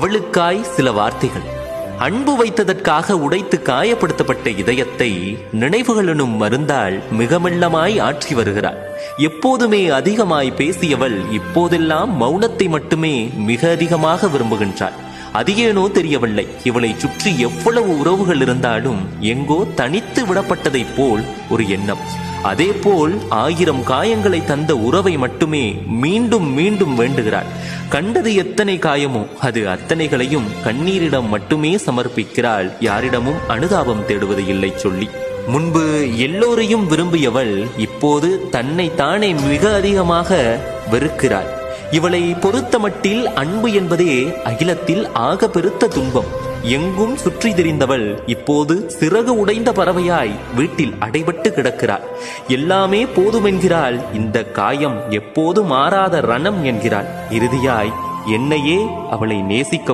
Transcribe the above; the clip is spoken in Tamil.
அவளுக்காய் சில வார்த்தைகள். அன்பு வைத்ததற்காக உடைத்து காயப்படுத்தப்பட்ட இதயத்தை நினைவுகள் எனும் மருந்தால் மிகமெல்லமாய் ஆற்றி வருகிறாள் எப்போதுமே அதிகமாய் பேசியவள் இப்போதெல்லாம் மௌனத்தை மட்டுமே மிக அதிகமாக விரும்புகின்றாள். அது ஏனோ தெரியவில்லை. இவளை சுற்றி எவ்வளவு உறவுகள் இருந்தாலும் எங்கோ தனித்து விடப்பட்டதைப் போல் ஒரு எண்ணம். அதேபோல் ஆயிரம் காயங்களை தந்த உறவை மட்டுமே மீண்டும் மீண்டும் வேண்டுகிறாள் கண்டது எத்தனை காயமோ அது அத்தனைகளையும் கண்ணீரிடம் மட்டுமே சமர்ப்பிக்கிறாள். யாரிடமும் அனுதாபம் தேடுவது இல்லை சொல்லி. முன்பு எல்லோரையும் விரும்பியவள் இப்போது தன்னை தானே மிக அதிகமாக வெறுக்கிறாள். இவளை பொறுத்தமட்டில் அன்பு என்பதே அகிலத்தில் ஆக பெருத்த துன்பம். எங்கும் சுற்றி திரிந்தவள் இப்போது சிறகு உடைந்த பறவையாய் வீட்டில் அடைபட்டு கிடக்கிறாள். எல்லாமே போதுமென்கிறாள். இந்த காயம் எப்போது மாறாத ரணம் என்கிறாள். இறுதியாய் என்னையே அவளை நேசிக்க